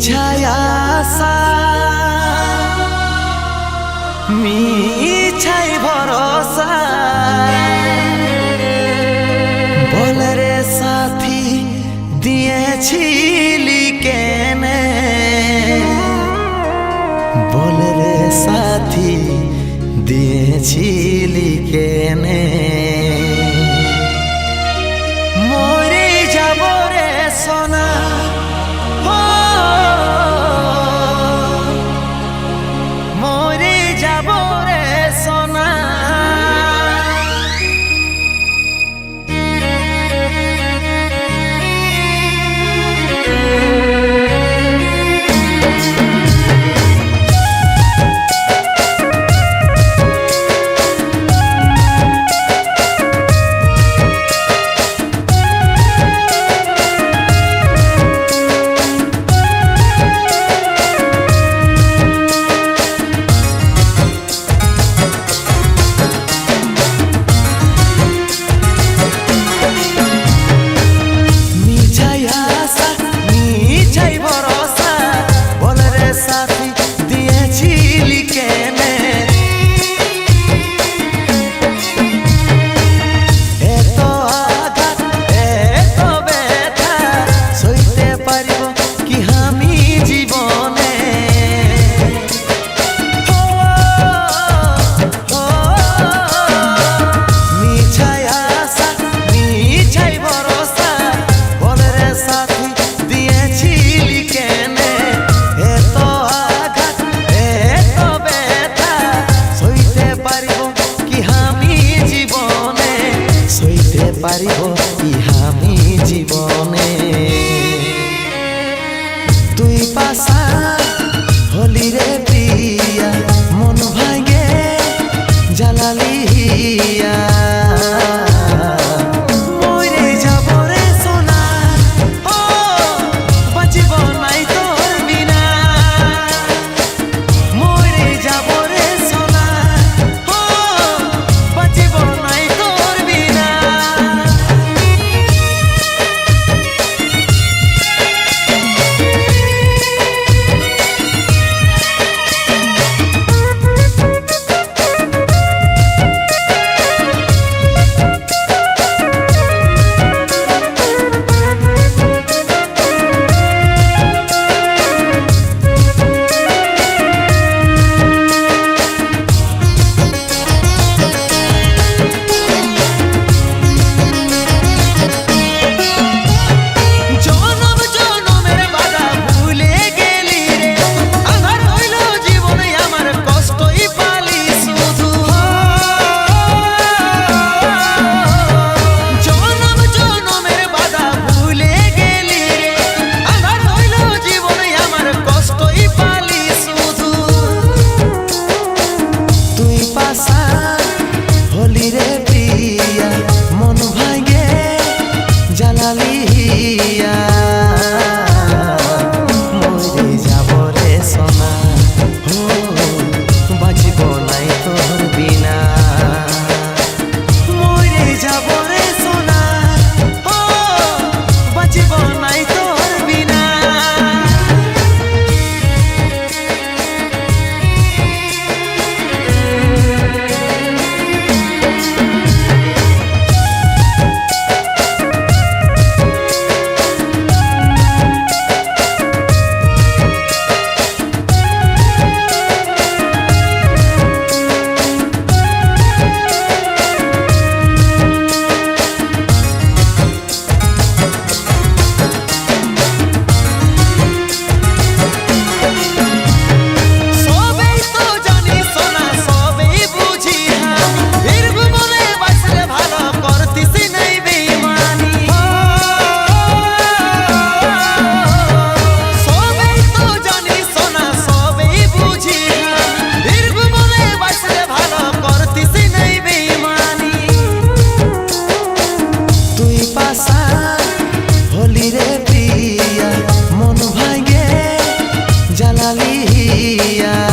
মিছায়া মিছাই ভরসা। বলরে সাথী দিয়েছিলি কেনে? বলরে সাথী দিয়েছিলি কেনে? হইতে পারিব ইহামি জীবনে। তুই পাশা হলি রে প্রিয়া মনোভাব পাশা। হলি রে প্রিয়া মন ভাই কালিয়া